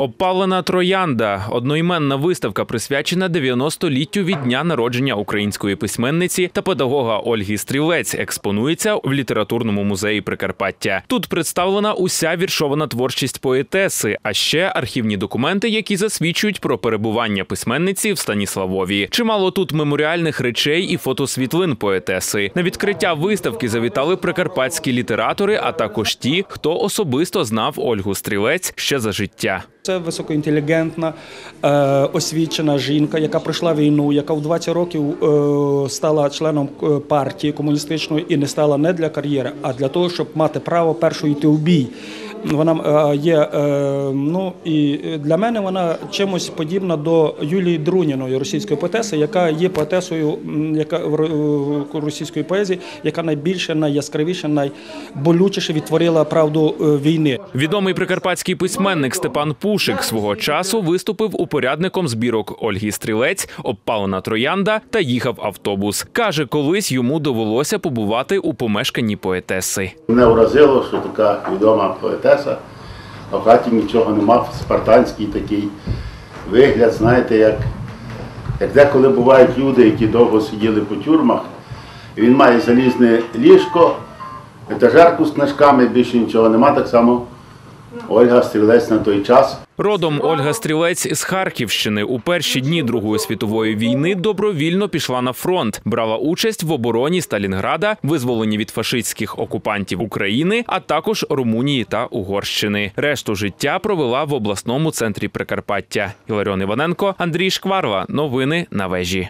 Опалена троянда одноіменна виставка присвячена 90-літтю від дня народження української письменниці та педагога Ольги Стрілець. Експонується в літературному музеї Прикарпаття. Тут представлена уся віршована творчість поетеси, а ще архівні документи, які засвідчують про перебування письменниці в Станіславові. Чимало тут меморіальних речей і фотосвітлин поетеси. На відкриття виставки завітали прикарпатські літератори, а також ті, хто особисто знав Ольгу Стрілець ще за життя. Це високоінтелігентна, е, освічена жінка, яка пройшла війну, яка в 20 років е, стала членом е, партії комуністичної і не стала не для кар'єри, а для того, щоб мати право першу йти в бій. Вона е, є, е, ну і для мене вона чимось подібна до Юлії Друніної, російської поетеси, яка є поетесою яка в російської поезії, яка найбільше, найяскравіше, найболючіше відтворила правду е, війни. Відомий прикарпатський письменник Степан Пушик свого часу виступив упорядником збірок Ольги Стрілець, обпалена троянда та їхав автобус. Каже, колись йому довелося побувати у помешканні поетеси. Мене вразило, що така відома поетеса, а в хаті нічого нема, спартанський такий вигляд, знаєте, як, як деколи бувають люди, які довго сиділи по тюрмах, і він має залізне ліжко, етажерку з книжками, більше нічого нема, так само Ольга Стрілець на той час. Родом Ольга Стрілець з Харківщини у перші дні Другої світової війни добровільно пішла на фронт, брала участь в обороні Сталінграда, визволенні від фашистських окупантів України, а також Румунії та Угорщини. Решту життя провела в обласному центрі Прикарпаття. Іларіон Іваненко, Андрій Шкварва. Новини на вежі.